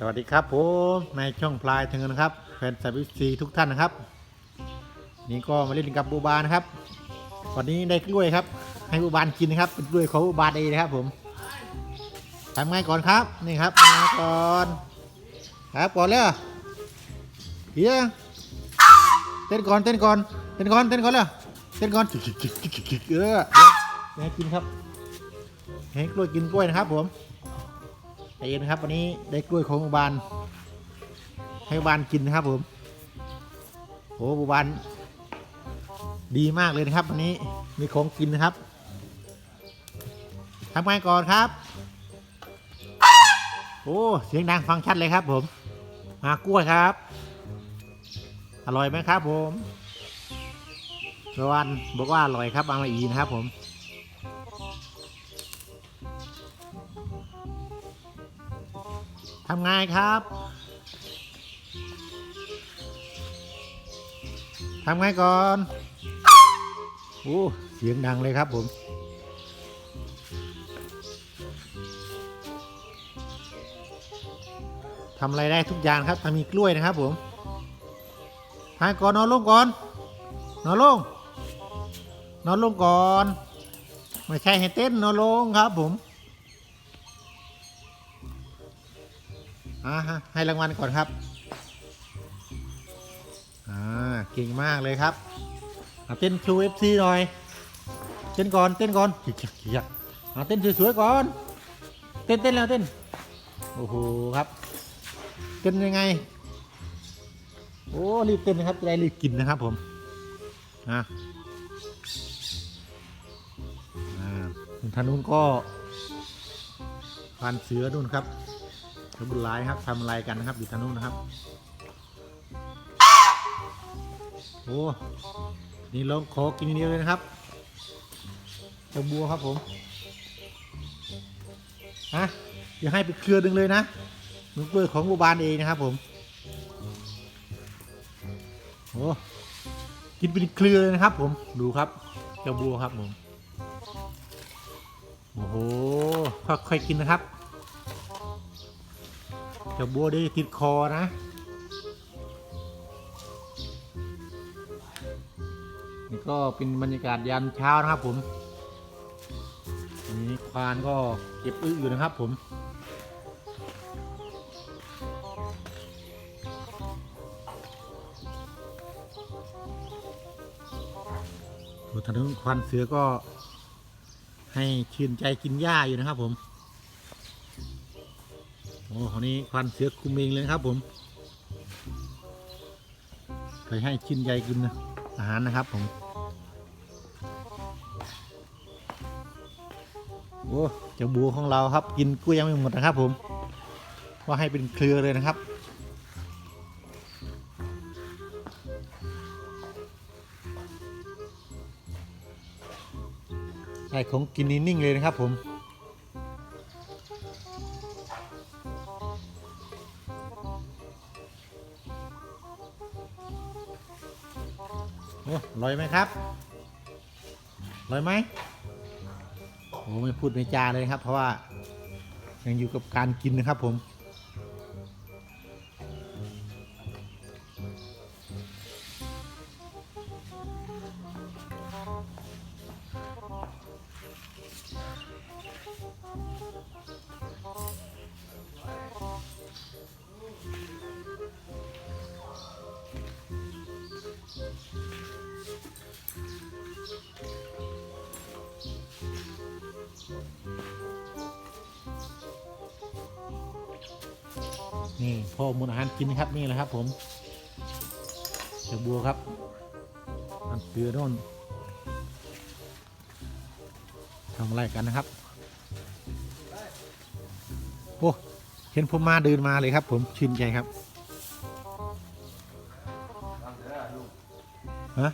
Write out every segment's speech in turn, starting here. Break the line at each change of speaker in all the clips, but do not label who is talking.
สวัสดีครับผมในช่องพลายถึงนะครับ แฟนสายวิซีทุกท่านนะครับ นี่ก็มาเล่นกับบูบานะครับ วันนี้ได้กล้วยครับ ให้บูบานกินนะครับเป็นกล้วยของบูบานเองนะครับ ผมทำไงก่อนครับนี่ครับมาก่อนครับก่อนเลยเฮียเต้นก่อนเต้นก่อนเต้นก่อนเต้นก่อนเลยเต้นก่อนเออเดี๋ยให้กินครับให้กล้วยกินกล้วยนะครับผม เย็นะครับวันนี้ได้กล้วยของอุบานให้อุบานกินนะครับผมโอ้อุบานดีมากเลยนะครับวันนี้มีของกินนะครับทำไงก่อนครับโอ้เสียงดังฟังชัดเลยครับ ผมมากล้วยครับ อร่อยไหมครับ ผมอุบานบอกว่าอร่อยครับเอามาอีนะครับผม ทำไงครับทำไงก่อน โอ้ เสียงดังเลยครับผม ทำอะไรได้ทุกอย่างครับถ้ามีกล้วยนะครับผมทายก่อนนอนลงก่อน นอนลง นอนลงก่อน ไม่ใช่ให้เต้นนอนลงครับผม อ่าฮะให้รางวัลก่อนครับ อ่า เก่งมากเลยครับเอาเต้นชูเอฟซีหน่อย เต้นก่อน เต้นก่อนเกียกเอาเต้นสวยๆก่อน เต้นเต้นแล้วเต้น โอ้โหครับ เต้นยังไง โอ้ รีบเต้นนะครับ จะได้รีบกินนะครับผมอะอ่าทางนู้นก็พันเสือนู่นครับ ทำบุญร้ายครับทำอะไรกันนะครับอยู่ทางนู้นนะครับ โอ้นี่ลงขอกินเดียวเลยนะครับเจ้าบัวครับผมฮะอย่าให้ไปเครือดึงเลยนะมันเปิดของบัวบานเองนะครับผมโอ้กินเป็นเครือเลยนะครับ ผมดูครับเจ้าบัวครับผมโอ้โหค่อยๆกินนะครับ จะบัวได้ติดคอนะ นี่ก็เป็นบรรยากาศยามเช้านะครับผมนนี้ควานก็เก็บอึอยู่นะครับผมดูทางนู้นควานเสือก็ให้ชื่นใจกินหญ้าอยู่นะครับผม โอ้คนนี้ควันเสือคุมเองเลยครับผมเคยให้ชิ้นใหญ่กินนะอาหารนะครับผม โอ้เจ้าบัวของเราครับ กินกล้วยยังไม่หมดนะครับ ผม ว่าให้เป็นเครือเลยนะครับใช่ของกินนิ่งๆเลยนะครับผม อ้อยไหมครับลอยไหมโอ้ไม่พูดไม่จาเลยครับ เพราะว่ายังอยู่กับการกินนะครับผม นี่พ่อมูลอาหารกินนะครับนี่แหละครับ ผมเจ้าบัวครับอันเสือโน่นทำอะไรกันนะครับโอ้เห็นผมมาเดินมาเลยครับ ผมชื่นใจครับฮะ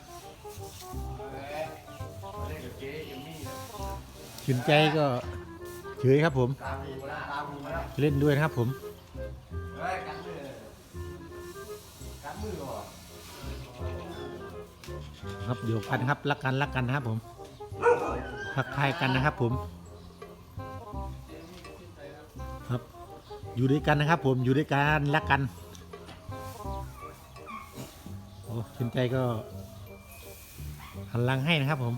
ชื่นใจก็เฉยครับผม เล่นด้วยนะครับผม ครับอยู่กันครับรักกันรักกันนะครับผมทักทายกันนะครับผม ครับ อยู่ด้วยกันนะครับ ผมอยู่ด้วยกันรักกันโอ้ชินใจก็หันหลังให้นะครับผม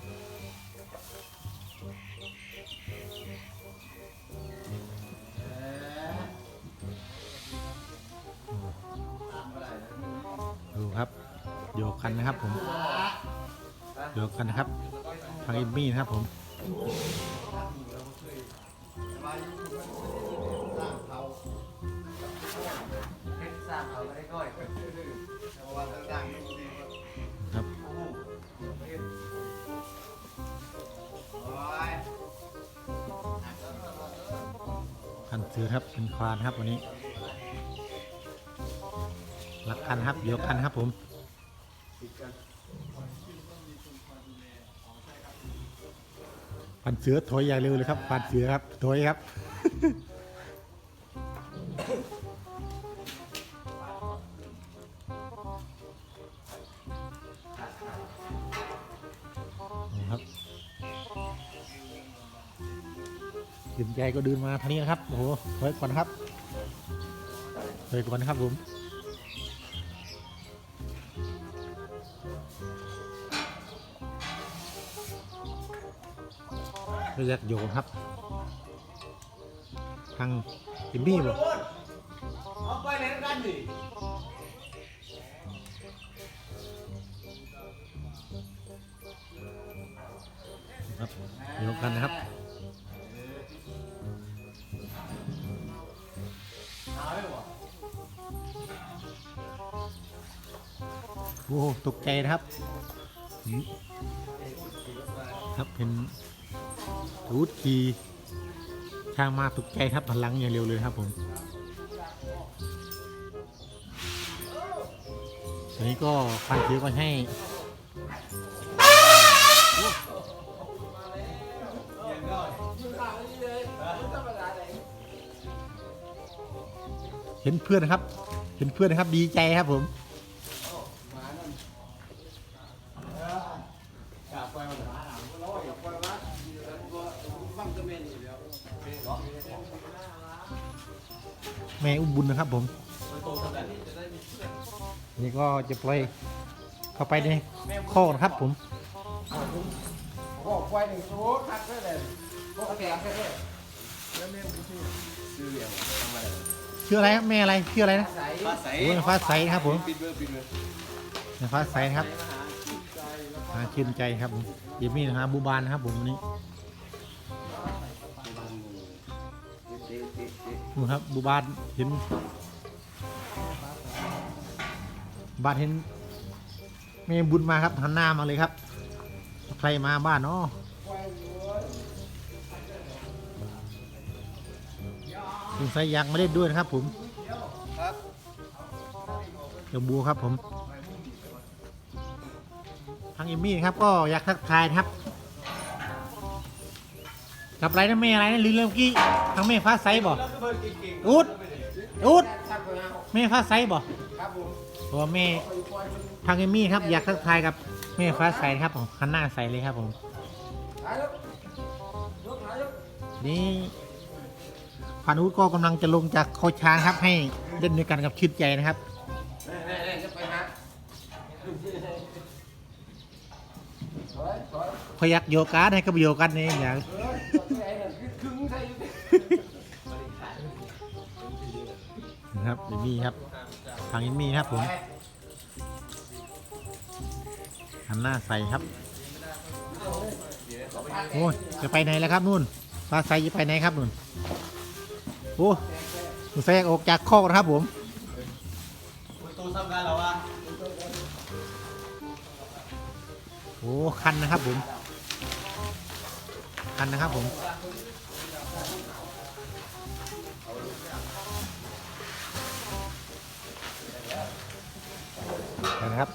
โยกกันนะครับผมโยกกันนะครับทางเอมมี่นะครับผมครับคันซื้อครับเป็นควานครับวันนี้รักกันครับโยกกันครับผม ปันเสือถอยอย่างเร็วเลยครับปันเสือครับถอยครับครับยืนใจก็เดินมาทางนี้นะครับโอ้โหถอยก่อนครับถอยก่อนนะครับผม เรียกโยงครับ ทางจิมมี่บ่
เอาไปเล่นกันดิ
ครับโยงกันนะครับ
เอาไว้บ่
โอ้โหตกใจนะครับอืมครับเป็น รูดขี่ช่างมาตกใจครับพลังอย่างเร็วเลยครับผมอันนี้ก็ฟันถือก็ให้เห็นเพื่อนนะครับ เห็นเพื่อนนะครับดีใจครับผม
กลับไปมันหาหนังก็ร้อยกลับไปวะบังกะเมนอยู่ แม่
อุบุญนะครับผม
นี่
ก็จะปล่อยเข้าไปในคอนะครับผม
บอกไฟหนึ่งโอ้คักได้เลยพวกแกงแค่นี้แล้วแม่ชื่อชื่อเรียงทำไม
ชื่ออะไรครับแม่อะไรชื่ออะไรนะ
ฟ้าใส
ฟ้าใสครับผมฟ้าใสครับหาชื่นใจครับเดี๋ยวมีหาบูบานนะครับผมวันนี้ ดูครับบูบานเห็นบานเห็นแม่บุญมาครับหันหน้ามาเลยครับ ใครมาบ้านเนาะสงสัยอยากมาเล่นด้วยนะครับผม
ครับ
เจ้าบัวครับผมทางเอมมี่ครับก็อยากทักทายนะครับ กับไรนะแม่อะไรนะลืมเรื่องกี้ทางแม่ฟ้าใสบ่
แล้วก็เบอร์เก่งๆ
อุดอุด
แม่
ฟ้าใสบ่
ครับผม
ตัวาแม่ทางเอมมี่ครับอยากทักทายกับแม่ฟ้าใสครับผมหันหน้าใสเลยครับผม
ถ่ผ่ายรูป
นี่พานุก็กำลังจะลงจากเขาช้างครับให้เล่นด้วยกันกับชื่นใจนะครับพยักโยกัสให้กับโยกัสนี่อย่าง
ครั
บเอมมี่ครับทางเอมมี่ครับผมหันหน้าใส่ครับโอ้ยจะไปไหนแล้วครับนู่นปลาไซจะไปไหนครับนู่นโอ้ยแซงออกจากคอกนะครับผม
ประตูทำการแล้ววะ
โอ้คันนะครับผมคันนะครับผม นะครับ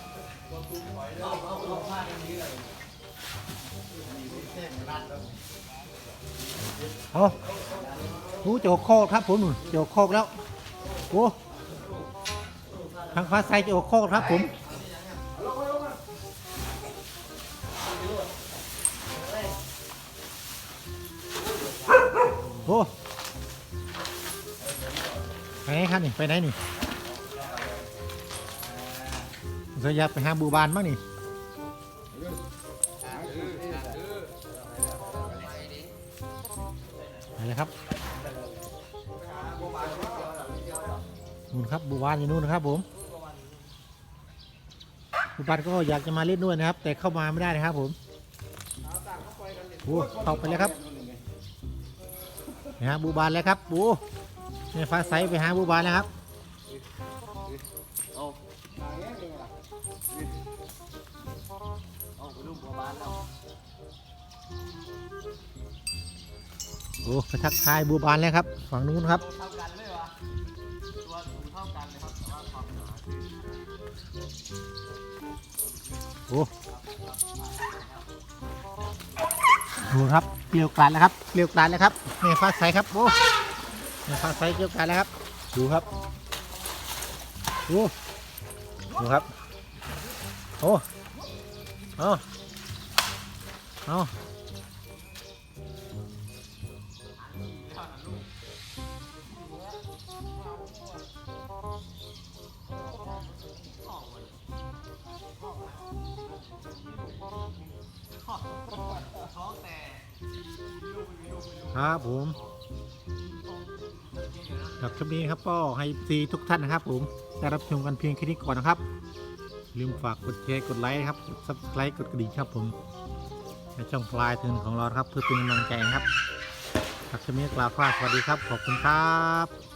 โอ้โหโจกโคกครับผมโจกโคกแล้วโอ้ทางฟ้าไซโจกโคกครับผมโอ้ไปไหนครับนี่ไปไหนนี่ สยาไปหาบูบานบ้างนี่ไปเลยครับนู่นครับบูบานอยู่นู่นนะครับผมบูบานก็อยากจะมาเล่นด้วยนะครับ แต่เข้ามาไม่ได้นะครับผมโอ้เข้าไปแล้วครับไปหาบูบานแล้วครับโอ้เนี่ยฟ้าใสไปหาบูบานแล้วครับ โอ้ไปทักทายบูบานแล้วครับ ฝั่งนู้นครับ
เท่ากันเลยวะตัวสูงเท่ากันเลยครับแต่ว่าความหนา
โอ้ดูครับเกลียวกลาดแล้วครับเกลียวกลาดแล้วครับแม่ฟ้าใสครับโอ้แม่ฟ้าใสเกลียวกลาดแล้วครับ ดูครับดูดูครับโอ้เอาเอา ครับผมครับคลิปนี้ครับก็ให้ซีทุกท่านนะครับ ผมได้รับชมกันเพียงแค่นี้ก่อนนะครับลืมฝากกดแชร์กดไลค์ครับกด subscribe กดกระดิ่งครับผมในช่องปลายถึงของเราครับเพื่อเป็นกำลังใจครับครับคลิปนี้กล่าวว่าสวัสดีครับขอบคุณครับ